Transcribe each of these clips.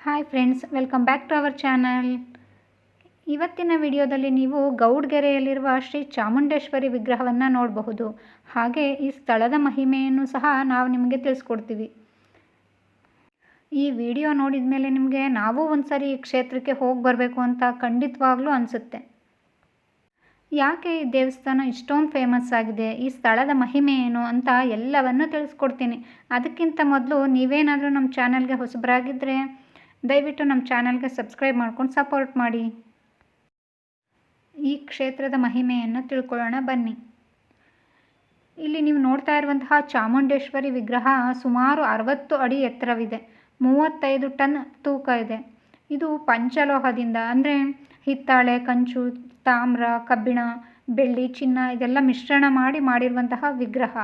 Hi friends welcome back to our channel ಇವತ್ತಿನ ವಿಡಿಯೋದಲ್ಲಿ ನೀವು ಗೌಡ್ಗೆರೆಯಲ್ಲಿರುವ ಶ್ರೀ ಚಾಮುಂಡೇಶ್ವರಿ ವಿಗ್ರಹವನ್ನು ನೋಡಬಹುದು. ಹಾಗೆ ಈ ಸ್ಥಳದ ಮಹಿಮೆಯನ್ನು ಸಹ ನಾವು ನಿಮಗೆ ತಿಳಿಸ್ಕೊಡ್ತೀವಿ. ಈ ವಿಡಿಯೋ ನೋಡಿದ ಮೇಲೆ ನಿಮಗೆ ನಾವು ಒಂದ್ಸರಿ ಈ ಕ್ಷೇತ್ರಕ್ಕೆ ಹೋಗಿ ಬರಬೇಕು ಅಂತ ಖಂಡಿತವಾಗ್ಲೂ ಅನಿಸುತ್ತೆ. ಯಾಕೆ ಈ ದೇವಸ್ಥಾನ ಇಷ್ಟೊಂದು ಫೇಮಸ್ ಆಗಿದೆ, ಈ ಸ್ಥಳದ ಮಹಿಮೆ ಏನು ಅಂತ ಎಲ್ಲವನ್ನು ತಿಳಿಸ್ಕೊಡ್ತೀನಿ. ಅದಕ್ಕಿಂತ ಮೊದಲು ನೀವೇನಾದರೂ ನಮ್ಮ ಚಾನಲ್ಗೆ ಹೊಸಬರಾಗಿದ್ದರೆ ದಯವಿಟ್ಟು ನಮ್ಮ ಚಾನಲ್ಗೆ ಸಬ್ಸ್ಕ್ರೈಬ್ ಮಾಡ್ಕೊಂಡು ಸಪೋರ್ಟ್ ಮಾಡಿ. ಈ ಕ್ಷೇತ್ರದ ಮಹಿಮೆಯನ್ನು ತಿಳ್ಕೊಳ್ಳೋಣ ಬನ್ನಿ. ಇಲ್ಲಿ ನೀವು ನೋಡ್ತಾ ಇರುವಂತಹ ಚಾಮುಂಡೇಶ್ವರಿ ವಿಗ್ರಹ ಸುಮಾರು ಅರವತ್ತು ಅಡಿ ಎತ್ತರವಿದೆ. ಮೂವತ್ತೈದು ಟನ್ ತೂಕ ಇದೆ. ಇದು ಪಂಚಲೋಹದಿಂದ ಅಂದರೆ ಹಿತ್ತಾಳೆ, ಕಂಚು, ತಾಮ್ರ, ಕಬ್ಬಿಣ, ಬೆಳ್ಳಿ, ಚಿನ್ನ ಇದೆಲ್ಲ ಮಿಶ್ರಣ ಮಾಡಿ ಮಾಡಿರುವಂತಹ ವಿಗ್ರಹ.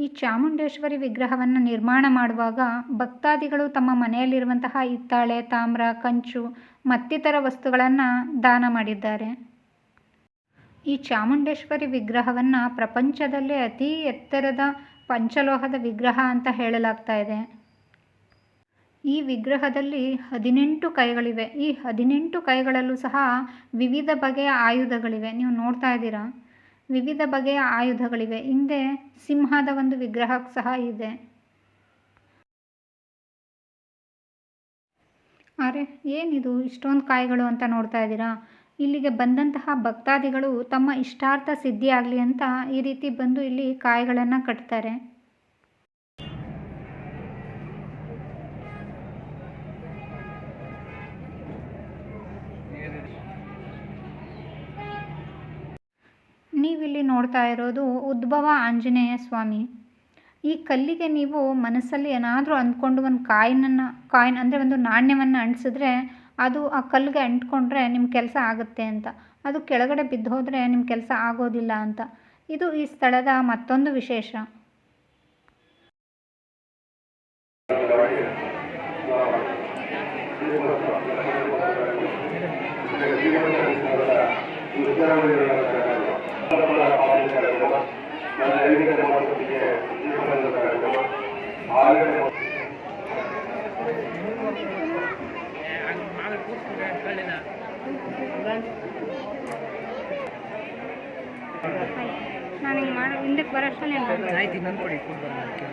ಈ ಚಾಮುಂಡೇಶ್ವರಿ ವಿಗ್ರಹವನ್ನು ನಿರ್ಮಾಣ ಮಾಡುವಾಗ ಭಕ್ತಾದಿಗಳು ತಮ್ಮ ಮನೆಯಲ್ಲಿರುವಂತಹ ಹಿತ್ತಾಳೆ, ತಾಮ್ರ, ಕಂಚು, ಮತ್ತಿತರ ವಸ್ತುಗಳನ್ನು ದಾನ ಮಾಡಿದ್ದಾರೆ. ಈ ಚಾಮುಂಡೇಶ್ವರಿ ವಿಗ್ರಹವನ್ನು ಪ್ರಪಂಚದಲ್ಲೇ ಅತಿ ಎತ್ತರದ ಪಂಚಲೋಹದ ವಿಗ್ರಹ ಅಂತ ಹೇಳಲಾಗ್ತಾ ಇದೆ. ಈ ವಿಗ್ರಹದಲ್ಲಿ ಹದಿನೆಂಟು ಕೈಗಳಿವೆ. ಈ ಹದಿನೆಂಟು ಕೈಗಳಲ್ಲೂ ಸಹ ವಿವಿಧ ಬಗೆಯ ಆಯುಧಗಳಿವೆ. ನೀವು ನೋಡ್ತಾ ಇದ್ದೀರಾ? ವಿವಿಧ ಬಗೆಯ ಆಯುಧಗಳಿವೆ. ಹಿಂದೆ ಸಿಂಹದ ಒಂದು ವಿಗ್ರಹ ಸಹ ಇದೆ. ಅರೆ, ಏನಿದು? ಇಷ್ಟೊಂದು ಕಾಯಿಗಳು ಅಂತ ನೋಡ್ತಾ ಇದ್ದೀರಾ? ಇಲ್ಲಿಗೆ ಬಂದಂತಹ ಭಕ್ತಾದಿಗಳು ತಮ್ಮ ಇಷ್ಟಾರ್ಥ ಸಿದ್ಧಿಯಾಗಲಿ ಅಂತ ಈ ರೀತಿ ಬಂದು ಇಲ್ಲಿ ಕಾಯಿಗಳನ್ನು ಕಟ್ತಾರೆ. ನೀವಿಲ್ಲಿ ನೋಡ್ತಾ ಇರೋದು ಉದ್ಭವ ಆಂಜನೇಯ ಸ್ವಾಮಿ. ಈ ಕಲ್ಲಿಗೆ ನೀವು ಮನಸ್ಸಲ್ಲಿ ಏನಾದರೂ ಅಂದ್ಕೊಂಡು ಒಂದು ಕಾಯಿನನ್ನು, ಕಾಯಿನ್ ಅಂದರೆ ಒಂದು ನಾಣ್ಯವನ್ನು ಅಂಟಿಸಿದ್ರೆ ಅದು ಆ ಕಲ್ಲಿಗೆ ಅಂಟ್ಕೊಂಡ್ರೆ ನಿಮ್ಮ ಕೆಲಸ ಆಗುತ್ತೆ ಅಂತ. ಅದು ಕೆಳಗಡೆ ಬಿದ್ದು ಹೋದರೆ ನಿಮ್ಮ ಕೆಲಸ ಆಗೋದಿಲ್ಲ ಅಂತ. ಇದು ಈ ಸ್ಥಳದ ಮತ್ತೊಂದು ವಿಶೇಷ. ನಾನು ಹಿಂಗೆ ಮಾಡೋ ಹಿಂದಕ್ಕೆ ಬರೋಷ್ಟರಲ್ಲಿ ಆಯ್ತು ಇನ್ನೊಂದು ಕೊಡಿ ಬರೋದಕ್ಕೆ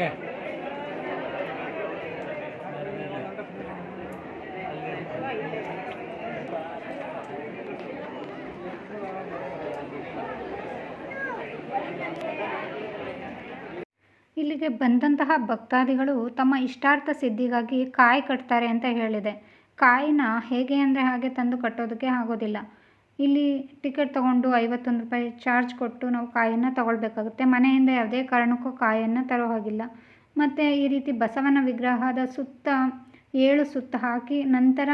Okay. ಇಲ್ಲಿಗೆ ಬಂದಂತಹ ಭಕ್ತಾದಿಗಳು ತಮ್ಮ ಇಷ್ಟಾರ್ಥ ಸಿದ್ಧಿಗಾಗಿ ಕಾಯಿ ಕಟ್ತಾರೆ ಅಂತ ಹೇಳಿದೆ. ಕಾಯಿನ ಹೇಗೆ ಅಂದರೆ ಹಾಗೆ ತಂದು ಕಟ್ಟೋದಕ್ಕೆ ಆಗೋದಿಲ್ಲ. ಇಲ್ಲಿ ಟಿಕೆಟ್ ತೊಗೊಂಡು ಐವತ್ತೊಂದು ರೂಪಾಯಿ ಚಾರ್ಜ್ ಕೊಟ್ಟು ನಾವು ಕಾಯನ್ನು ತಗೊಳ್ಬೇಕಾಗುತ್ತೆ. ಮನೆಯಿಂದ ಯಾವುದೇ ಕಾರಣಕ್ಕೂ ಕಾಯನ್ನು ತರೋ ಹಾಗಿಲ್ಲ. ಮತ್ತು ಈ ರೀತಿ ಬಸವನ ವಿಗ್ರಹದ ಸುತ್ತ ಏಳು ಸುತ್ತ ಹಾಕಿ ನಂತರ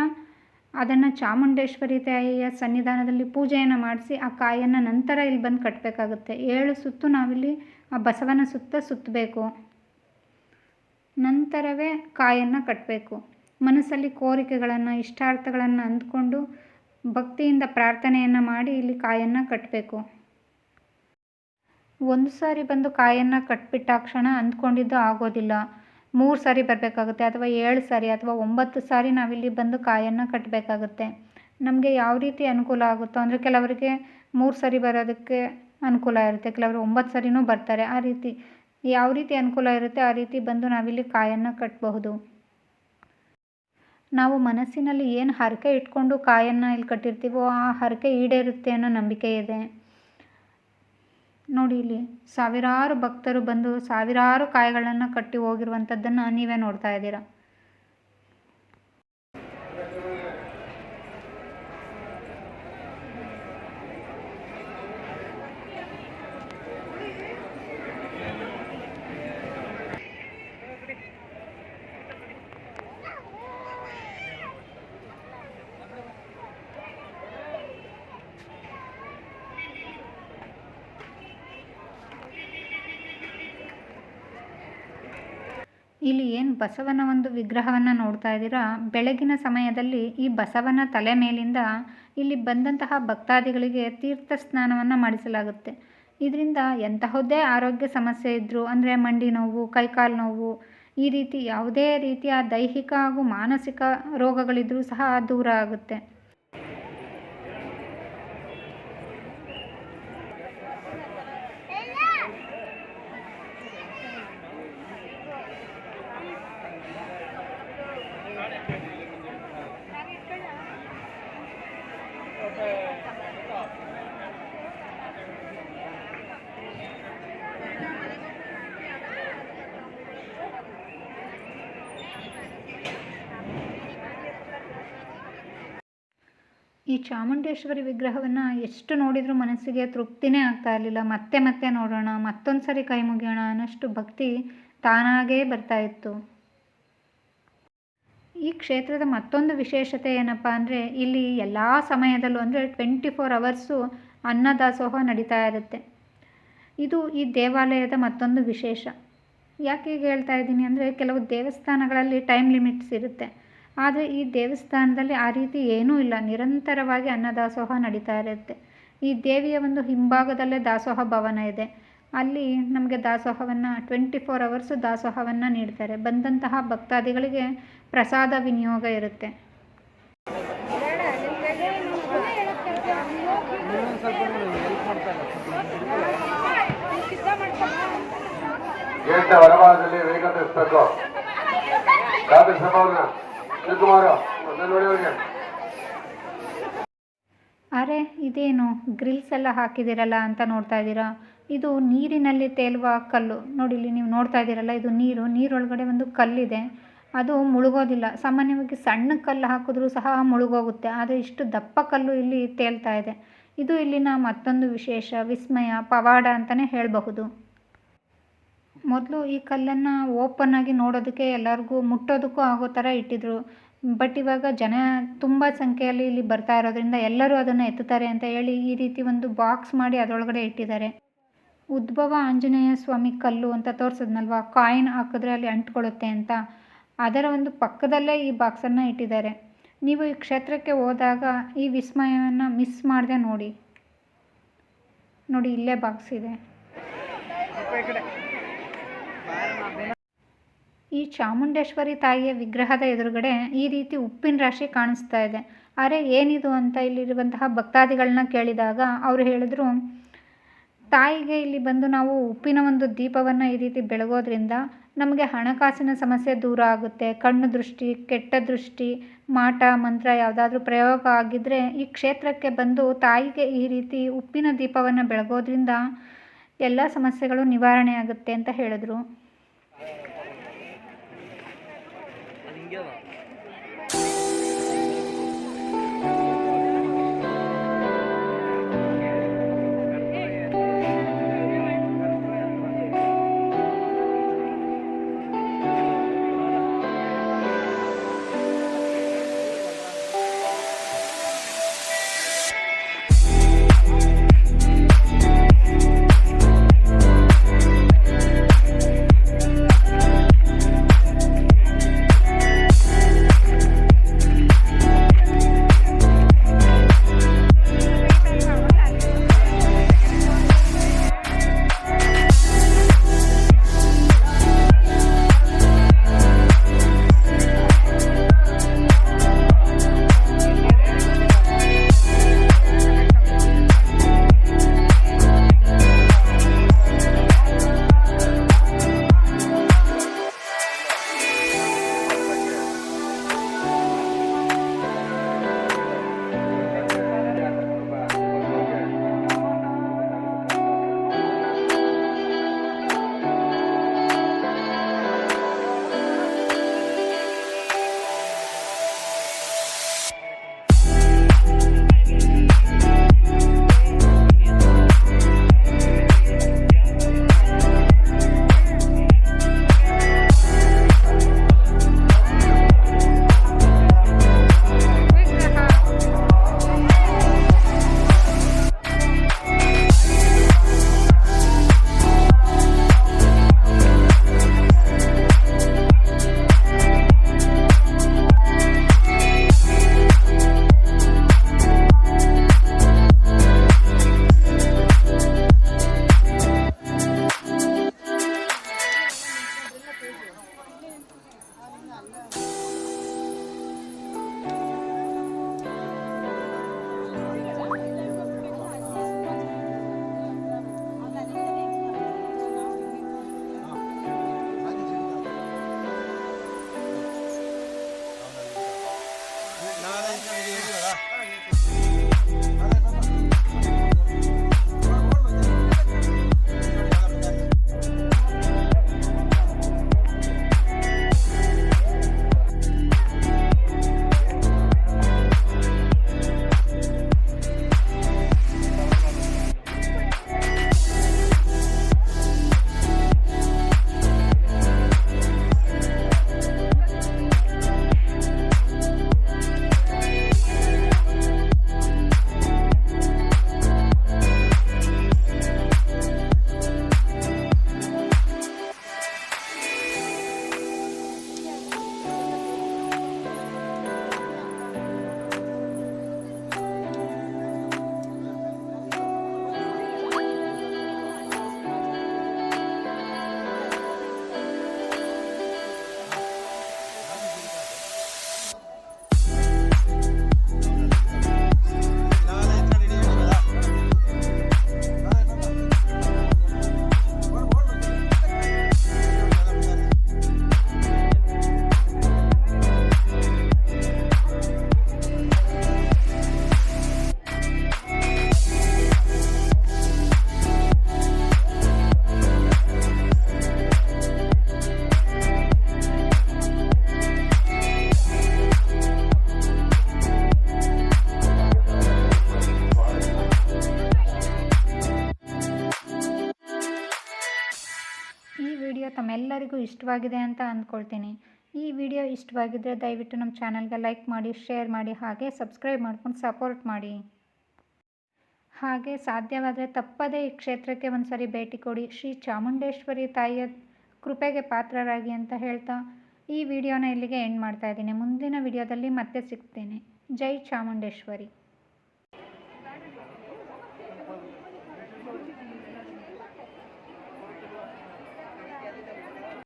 ಅದನ್ನು ಚಾಮುಂಡೇಶ್ವರಿ ತಾಯಿಯ ಸನ್ನಿಧಾನದಲ್ಲಿ ಪೂಜೆಯನ್ನು ಮಾಡಿಸಿ ಆ ಕಾಯನ್ನು ನಂತರ ಇಲ್ಲಿ ಬಂದು ಕಟ್ಟಬೇಕಾಗುತ್ತೆ ಏಳು ಸುತ್ತು ನಾವಿಲ್ಲಿ ಆ ಬಸವನ ಸುತ್ತ ಸುತ್ತಬೇಕು. ನಂತರವೇ ಕಾಯನ್ನು ಕಟ್ಟಬೇಕು ಮನಸ್ಸಲ್ಲಿ ಕೋರಿಕೆಗಳನ್ನು, ಇಷ್ಟಾರ್ಥಗಳನ್ನು ಅಂದ್ಕೊಂಡು ಭಕ್ತಿಯಿಂದ ಪ್ರಾರ್ಥನೆಯನ್ನು ಮಾಡಿ ಇಲ್ಲಿ ಕಾಯನ್ನು ಕಟ್ಟಬೇಕು ಒಂದು ಸಾರಿ ಬಂದು ಕಾಯನ್ನು ಕಟ್ಬಿಟ್ಟಾಕ್ಷಣ ಅಂದ್ಕೊಂಡಿದ್ದು ಆಗೋದಿಲ್ಲ. ಮೂರು ಸಾರಿ ಬರಬೇಕಾಗುತ್ತೆ ಅಥವಾ ಏಳು ಸಾರಿ ಅಥವಾ ಒಂಬತ್ತು ಸಾರಿ ನಾವಿಲ್ಲಿ ಬಂದು ಕಾಯನ್ನು ಕಟ್ಟಬೇಕಾಗುತ್ತೆ ನಮಗೆ ಯಾವ ರೀತಿ ಅನುಕೂಲ ಆಗುತ್ತೋ, ಅಂದರೆ ಕೆಲವರಿಗೆ ಮೂರು ಸಾರಿ ಬರೋದಕ್ಕೆ ಅನುಕೂಲ ಇರುತ್ತೆ. ಕೆಲವರು ಒಂಬತ್ತು ಸರಿನೂ ಬರ್ತಾರೆ. ಆ ರೀತಿ, ಯಾವ ರೀತಿ ಅನುಕೂಲ ಇರುತ್ತೆ ಆ ರೀತಿ ಬಂದು ನಾವಿಲ್ಲಿ ಕಾಯನ್ನು ಕಟ್ಟಬಹುದು ನಾವು ಮನಸ್ಸಿನಲ್ಲಿ ಏನು ಹರಕೆ ಇಟ್ಕೊಂಡು ಕಾಯನ್ನು ಇಲ್ಲಿ ಕಟ್ಟಿರ್ತೀವೋ ಆ ಹರಕೆ ಈಡೇರುತ್ತೆ ಅನ್ನೋ ನಂಬಿಕೆ ಇದೆ. ನೋಡಿ ಇಲ್ಲಿ, ಸಾವಿರಾರು ಭಕ್ತರು ಬಂದು ಸಾವಿರಾರು ಕಾಯಿಗಳನ್ನು ಕಟ್ಟಿ ಹೋಗಿರುವಂಥದ್ದನ್ನು ನೀವೇ ನೋಡ್ತಾ ಇದ್ದೀರಾ. ಇಲ್ಲಿ ಏನು ಬಸವನ ಒಂದು ವಿಗ್ರಹವನ್ನು ನೋಡ್ತಾ ಇದ್ದೀರಾ? ಬೆಳಗಿನ ಸಮಯದಲ್ಲಿ ಈ ಬಸವನ ತಲೆ ಮೇಲಿಂದ ಇಲ್ಲಿ ಬಂದಂತಹ ಭಕ್ತಾದಿಗಳಿಗೆ ತೀರ್ಥ ಸ್ನಾನವನ್ನು ಮಾಡಿಸಲಾಗುತ್ತೆ. ಇದರಿಂದ ಎಂತಹದ್ದೇ ಆರೋಗ್ಯ ಸಮಸ್ಯೆ ಇದ್ದರೂ ಅಂದರೆ ಮಂಡಿ ನೋವು, ಕೈಕಾಲು ನೋವು, ಈ ರೀತಿ ಯಾವುದೇ ರೀತಿಯ ದೈಹಿಕ ಹಾಗೂ ಮಾನಸಿಕ ರೋಗಗಳಿದ್ದರೂ ಸಹ ದೂರ ಆಗುತ್ತೆ ಈ ಚಾಮುಂಡೇಶ್ವರಿ ವಿಗ್ರಹವನ್ನು ಎಷ್ಟು ನೋಡಿದರೂ ಮನಸ್ಸಿಗೆ ತೃಪ್ತಿನೇ ಆಗ್ತಾ ಇರಲಿಲ್ಲ. ಮತ್ತೆ ಮತ್ತೆ ನೋಡೋಣ ಮತ್ತೊಂದು ಸರಿ ಕೈ ಮುಗಿಯೋಣ ಅನ್ನಷ್ಟು ಭಕ್ತಿ ತಾನಾಗೇ ಬರ್ತಾ ಇತ್ತು. ಈ ಕ್ಷೇತ್ರದ ಮತ್ತೊಂದು ವಿಶೇಷತೆ ಏನಪ್ಪ ಅಂದರೆ, ಇಲ್ಲಿ ಎಲ್ಲ ಸಮಯದಲ್ಲೂ ಅಂದರೆ ಟ್ವೆಂಟಿ ಫೋರ್ ಅವರ್ಸು ಅನ್ನದಾಸೋಹ ನಡೀತಾ ಇರುತ್ತೆ. ಇದು ಈ ದೇವಾಲಯದ ಮತ್ತೊಂದು ವಿಶೇಷ. ಯಾಕೆ ಹೇಳ್ತಾ ಇದ್ದೀನಿ ಅಂದರೆ, ಕೆಲವು ದೇವಸ್ಥಾನಗಳಲ್ಲಿ ಟೈಮ್ ಲಿಮಿಟ್ಸ್ ಇರುತ್ತೆ. ಆದರೆ ಈ ದೇವಸ್ಥಾನದಲ್ಲಿ ಆ ರೀತಿ ಏನೂ ಇಲ್ಲ. ನಿರಂತರವಾಗಿ ಅನ್ನದಾಸೋಹ ನಡೀತಾ ಇರುತ್ತೆ. ಈ ದೇವಿಯ ಒಂದು ಹಿಂಭಾಗದಲ್ಲೇ ದಾಸೋಹ ಭವನ ಇದೆ. ಅಲ್ಲಿ ನಮಗೆ ದಾಸೋಹವನ್ನು ಟ್ವೆಂಟಿ ಫೋರ್ ಅವರ್ಸು ದಾಸೋಹವನ್ನು ನೀಡ್ತಾರೆ. ಬಂದಂತಹ ಭಕ್ತಾದಿಗಳಿಗೆ ಪ್ರಸಾದ ವಿನಿಯೋಗ ಇರುತ್ತೆ. ಹೊರಭಾಗದಲ್ಲಿ ವೇಗ ತಿಳಿಸ್ಬೇಕು ಅರೆ, ಇದೇನು? ಗ್ರಿಲ್ಸ್ ಎಲ್ಲ ಹಾಕಿದ್ದೀರಲ್ಲ ಅಂತ ನೋಡ್ತಾ ಇದ್ದೀರಾ? ಇದು ನೀರಿನಲ್ಲಿ ತೇಲುವ ಕಲ್ಲು. ನೋಡಿ, ಇಲ್ಲಿ ನೀವು ನೋಡ್ತಾ ಇದ್ದೀರಲ್ಲ, ಇದು ನೀರು. ನೀರೊಳಗಡೆ ಒಂದು ಕಲ್ಲಿದೆ. ಅದು ಮುಳುಗೋದಿಲ್ಲ. ಸಾಮಾನ್ಯವಾಗಿ ಸಣ್ಣ ಕಲ್ಲು ಹಾಕಿದ್ರೂ ಸಹ ಮುಳುಗೋಗುತ್ತೆ. ಆದರೆ ಇಷ್ಟು ದಪ್ಪ ಕಲ್ಲು ಇಲ್ಲಿ ತೇಲ್ತಾ ಇದೆ. ಇದು ಇಲ್ಲಿನ ಮತ್ತೊಂದು ವಿಶೇಷ. ವಿಸ್ಮಯ, ಪವಾಡ ಅಂತಲೇ ಹೇಳಬಹುದು. ಮೊದಲು ಈ ಕಲ್ಲನ್ನು ಓಪನ್ ಆಗಿ ನೋಡೋದಕ್ಕೆ ಎಲ್ಲರಿಗೂ ಮುಟ್ಟೋದಕ್ಕೂ ಆಗೋ ಥರ ಇಟ್ಟಿದ್ದರು ಬಟ್ ಇವಾಗ ಜನ ತುಂಬ ಸಂಖ್ಯೆಯಲ್ಲಿ ಇಲ್ಲಿ ಬರ್ತಾ ಇರೋದ್ರಿಂದ ಎಲ್ಲರೂ ಅದನ್ನು ಎತ್ತುತ್ತಾರೆ ಅಂತ ಹೇಳಿ ಈ ರೀತಿ ಒಂದು ಬಾಕ್ಸ್ ಮಾಡಿ ಅದರೊಳಗಡೆ ಇಟ್ಟಿದ್ದಾರೆ. ಉದ್ಭವ ಆಂಜನೇಯ ಸ್ವಾಮಿ ಕಲ್ಲು ಅಂತ ತೋರಿಸಿದ್ನಲ್ವಾ? ಕಾಯಿನ್ ಹಾಕಿದ್ರೆ ಅಲ್ಲಿ ಅಂಟ್ಕೊಳ್ಳುತ್ತೆ ಅಂತ. ಅದರ ಒಂದು ಪಕ್ಕದಲ್ಲೇ ಈ ಬಾಕ್ಸನ್ನು ಇಟ್ಟಿದ್ದಾರೆ. ನೀವು ಈ ಕ್ಷೇತ್ರಕ್ಕೆ ಹೋದಾಗ ಈ ವಿಸ್ಮಯವನ್ನು ಮಿಸ್ ಮಾಡದೆ ನೋಡಿ. ನೋಡಿ ಇಲ್ಲೇ ಬಾಕ್ಸ್ ಇದೆ. ಈ ಚಾಮುಂಡೇಶ್ವರಿ ತಾಯಿಯ ವಿಗ್ರಹದ ಎದುರುಗಡೆ ಈ ರೀತಿ ಉಪ್ಪಿನ ರಾಶಿ ಕಾಣಿಸ್ತಾ ಇದೆ. ಅರೆ, ಏನಿದು ಅಂತ ಇಲ್ಲಿರುವಂತಹ ಭಕ್ತಾದಿಗಳನ್ನ ಕೇಳಿದಾಗ ಅವರು ಹೇಳಿದ್ರು, ತಾಯಿಗೆ ಇಲ್ಲಿ ಬಂದು ನಾವು ಉಪ್ಪಿನ ಒಂದು ದೀಪವನ್ನು ಈ ರೀತಿ ಬೆಳಗೋದ್ರಿಂದ ನಮಗೆ ಹಣಕಾಸಿನ ಸಮಸ್ಯೆ ದೂರ ಆಗುತ್ತೆ. ಕಣ್ಣು ದೃಷ್ಟಿ, ಕೆಟ್ಟ ದೃಷ್ಟಿ, ಮಾಟ, ಮಂತ್ರ ಯಾವುದಾದ್ರೂ ಪ್ರಯೋಗ ಆಗಿದ್ದರೆ ಈ ಕ್ಷೇತ್ರಕ್ಕೆ ಬಂದು ತಾಯಿಗೆ ಈ ರೀತಿ ಉಪ್ಪಿನ ದೀಪವನ್ನು ಬೆಳಗೋದ್ರಿಂದ ಎಲ್ಲ ಸಮಸ್ಯೆಗಳು ನಿವಾರಣೆ ಆಗುತ್ತೆ ಅಂತ ಹೇಳಿದ್ರು. ಇಷ್ಟವಾಗಿದೆ ಅಂತ ಅಂದ್ಕೊಳ್ತೀನಿ. ಈ ವಿಡಿಯೋ ಇಷ್ಟವಾಗಿದ್ದರೆ ದಯವಿಟ್ಟು ನಮ್ಮ ಚಾನಲ್ಗೆ ಲೈಕ್ ಮಾಡಿ, ಶೇರ್ ಮಾಡಿ, ಹಾಗೆ ಸಬ್ಸ್ಕ್ರೈಬ್ ಮಾಡ್ಕೊಂಡು ಸಪೋರ್ಟ್ ಮಾಡಿ. ಹಾಗೆ ಸಾಧ್ಯವಾದರೆ ತಪ್ಪದೇ ಈ ಕ್ಷೇತ್ರಕ್ಕೆ ಒಂದು ಸಾರಿ ಭೇಟಿ ಕೊಡಿ. ಶ್ರೀ ಚಾಮುಂಡೇಶ್ವರಿ ತಾಯಿಯ ಕೃಪೆಗೆ ಪಾತ್ರರಾಗಿ ಅಂತ ಹೇಳ್ತಾ ಈ ವಿಡಿಯೋನ ಇಲ್ಲಿಗೆ ಎಂಡ್ ಮಾಡ್ತಾ ಇದ್ದೀನಿ. ಮುಂದಿನ ವಿಡಿಯೋದಲ್ಲಿ ಮತ್ತೆ ಸಿಗ್ತೇನೆ. ಜೈ ಚಾಮುಂಡೇಶ್ವರಿ.